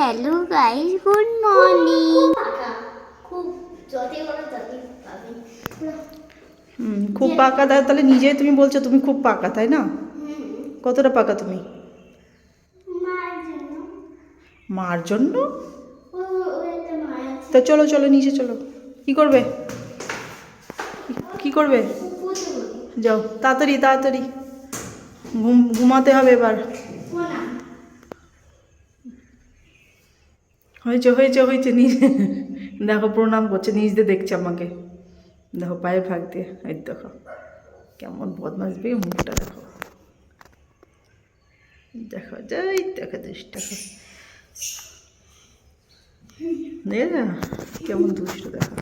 Hello guys good morning খুব যতই বড় ততই পাবে। খুব পাকা। দাও তাহলে নিজেই তুমি বলছো তুমি খুব পাকা তাই না? কতটা পাকা তুমি? মার জন্য। তা চলো চলো নিচে চলো। কি করবে? কি- কি করবে যাও তাড়াতাড়ি তাড়াতাড়ি। ঘুম ঘুমাতে হবে এবার কোনা হয়েছে হয়েছে হয়েছে, নিজে দেখো, প্রণাম করছে নিজ দিয়ে দেখছে আমাকে। দেখো, পায়ে ফাঁক দিয়ে, এই দেখো, কেমন বদমাস বেয়ে মুখটা দেখো। দেখো, যাই, দেখো, দুষ্ট কেমন দুষ্ট দেখো।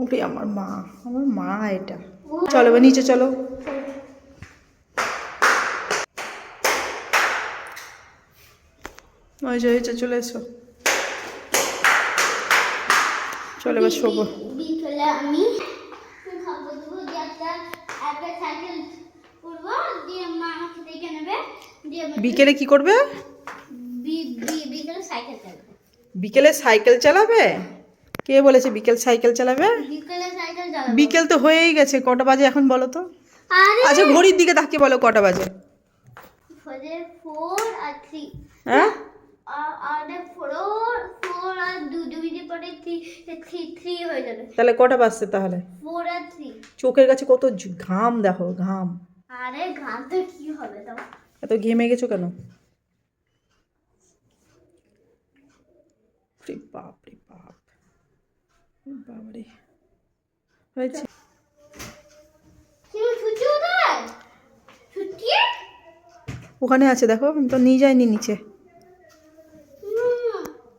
ওটাই আমার মা আমার মা এটা। চলো নিচে চলো। হয়েছে হয়েছে চলে এসো। চলো এবার শোবো। বিকেলে আমি। খাব দেবো দিয়ে একটা একটা সাইকেল করব দিয়ে মা আমাকে দেখে নেবে। দিয়ে আমি- বিকেলে কি করবে? বিকেলে সাইকেল চালাবো। বিকেলে সাইকেল চালাবে? কে বলেছে বিকেল সাইকেল চালাবে? বিকেলে সাইকেল চালাবো। বিকেল তো হয়েই গেছে কটা বাজে এখন বলো তো? আচ্ছা ঘড়ির দিকে তাকিয়ে বলো কটা বাজে। ফোরে ফোর আর থ্রি হ্যাঁ? তাহলে কটা বাজছে তাহলে? চোখের কাছে কত ঘাম দেখো ঘাম। আরে তো কি হবে তো এত ঘেমে গেছো কেন? বাপ রে বাপ। বাবারে। হয়েছে। ওখানে আছে দেখো আমি তো নিয়ে যাইনি নিচে।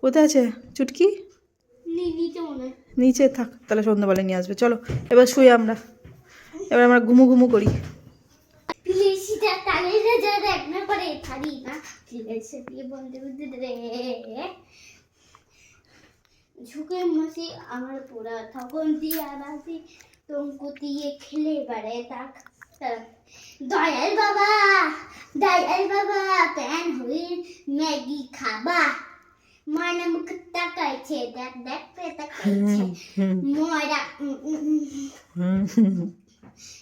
কোথায় আছে? চুটকি? নিচে নিচে থাক তাহলে সন্ধ্যাবেলা নিয়ে আসবে চলো এবার শুই আমরা। এবার আমরা ঘুমু ঘুমু করি। ঝুঁকে মসি আমার পুরা তখন দিয়ে আবাসি তোমাকে দিয়ে খেলে বাড়ে তাক দয়াল বাবা দয়াল বাবা প্যান হয়ে ম্যাগি খাবা। তাকাইছে দেখ দেখ পে তাকাইছে ময়রা উম, উম, উম।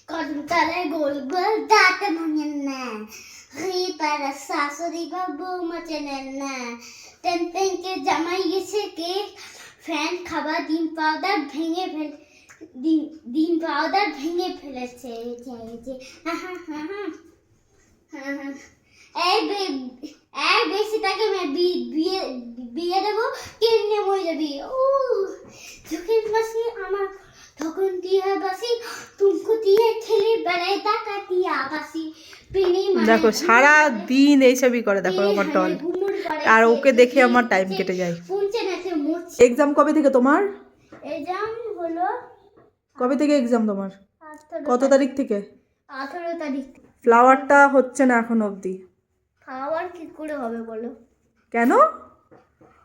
কদম তলায় গোল গোল দাঁত ভাঙেন না হি পারা শাশুড়ি বা বৌমা চেনেন না টেন টেনকে জামাই গেছে কে ফ্যান খাবার ডিম পাউডার ভেঙে ফেল ডিম ডিম পাউডার ভেঙে ফেলেছে যে হা হা হা এই বে- বেশি তাকে বিয়ে মরে যাবি? ও চোখের আমার তখন দিয়ে বাসি তুমকো দিয়ে খেলে টাকা দিয়ে বাসি দেখো সারা দিন এইসবই করে দেখো আমার টল। আর ওকে দেখে আমার টাইম কেটে যায়। এক্সাম কবে থেকে তোমার? এজাম হলো কবে থেকে এক্সাম তোমার? কত তারিখ। থেকে? আঠারো তারিখ। ফ্লাওয়ারটা হচ্ছে না এখন অবধি। খাওয়ার কি করে হবে বলো? কেন?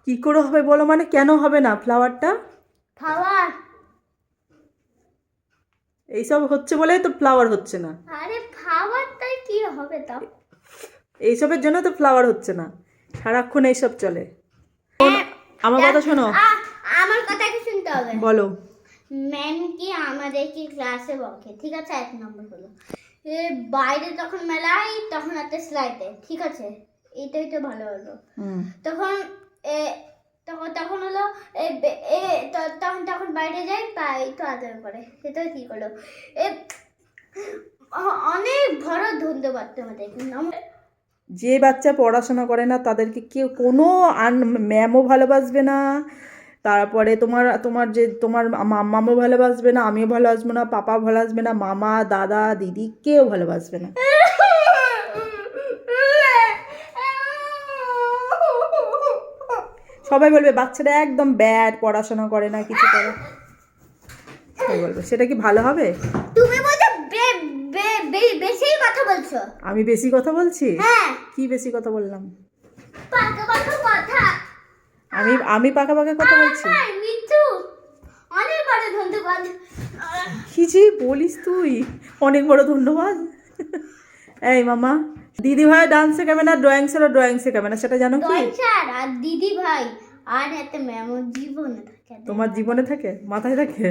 কি করে হবে বলো মানে কেন হবে না ফ্লাওয়ারটা খাওয়ার এইসব হচ্ছে বলেই তো ফ্লাওয়ার হচ্ছে না। আরে খাওয়ারটাই কি হবে তাও এইসবের জন্য তো ফ্লাওয়ার হচ্ছে না। সারাক্ষণ এইসব চলে। আমার কথা শোনো। আমার কথা কি শুনতে হবে। বলো। ম্যাম কি আমাদেরকে ক্লাসে বকে? ঠিক আছে এক নম্বর হলো। এ বাইরে যখন মেলাই তখন একটা স্লাইড ঠিক আছে? এটাই তো ভালো হলো। তখন তখন তখন হলো এ তখন তখন বাইরে যাই পাই তো আদর করে। সেটাও ঠিক হলো এ অনেক বড় ধন্যবাদ তোমাদেরকে নম- যে বাচ্চা পড়াশোনা করে না তাদেরকে কেউ কোনো আন ম্যামও ভালোবাসবে না। তারপরে তোমার তোমার যে তোমার মাম্মামও ভালোবাসবে না আমিও ভালোবাসবো না পাপা ভালোবাসবে না মামা দাদা দিদি কেউ ভালোবাসবে না। সবাই বলবে বাচ্চারা একদম ব্যাড পড়াশোনা করে না কিছু করে সবাই বলবে সেটা কি ভালো হবে? তুমি বলছো বেশি কথা বলছো। আমি বেশি কথা বলছি? হ্যাঁ। কি বেশি কথা বললাম? পাকা পাকা কথা। আমি আমি পাকা পাকা কথা বলছি? অনেক বড় ধন্যবাদ। কি যে বলিস তুই? অনেক বড় ধন্যবাদ। এই মামা দিদি ভাই ডান্স শেখাবে না ড্রয়িং স্যারও ড্রয়িং শেখাবে না সেটা জানো কি? স্যার আর দিদি ভাই আর এত ম্যামও জীবনে থাকে। তোমার জীবনে থাকে? মাথায় থাকে?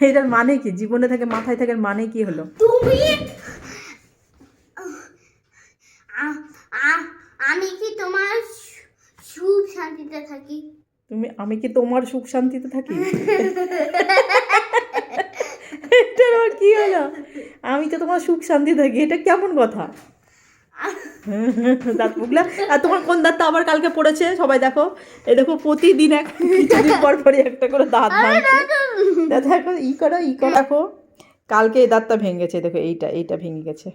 এইটার মানে কি? জীবনে থাকে মাথায় থাকে মানে কি হলো? তুমি আমি কি তোমার সুখ শান্তিতে থাকি? তুমি আমি কি তোমার সুখ শান্তিতে থাকি? এটা কি হলো? আমি তো তোমার সুখ শান্তি থাকি এটা কেমন কথা? দাঁত মুখলা আর তোমার কোন দাঁতটা আবার কালকে পড়েছে? সবাই দেখো। এই দেখো প্রতিদিন এক কিছুদিন পর পরই একটা করে দাঁত ভাঙছে। দেখো ই করো ই করো দেখো। কালকে এই দাঁতটা ভেঙেছে দেখো এইটা এইটা ভেঙে গেছে।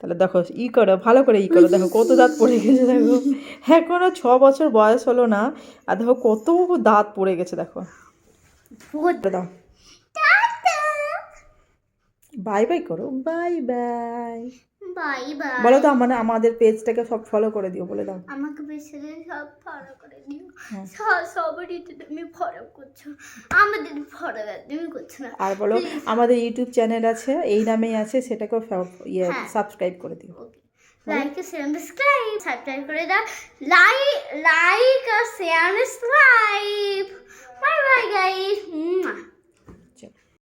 তাহলে দেখো ই করো ভালো করে ই করো দেখো কত দাঁত পড়ে গেছে দেখো। এখনও ছ বছর বয়স হলো না আর দেখো কত দাঁত পড়ে গেছে দেখো। দাও। বাই বাই করো। বাই বাই বাই বাই বলো তো মানে আমাদের পেজটাকে সব ফলো করে দিও বলে দাও। আমাকে বেশি সব ফলো করে দিও। হ্যাঁ। সব সবারই তো তুমি ফলো করছ আমাদের ফলো তুমি করছ না। আর বলো আমাদের ইউটিউব চ্যানেল আছে এই নামেই আছে সেটাকেও ইয়ে হ্যাঁ। সাবস্ক্রাইব করে দিও। লাইক সাবস্ক্রাইব সাবস্ক্রাইব করে দাও। লাইক লাইক আর share subscribe bye bye guys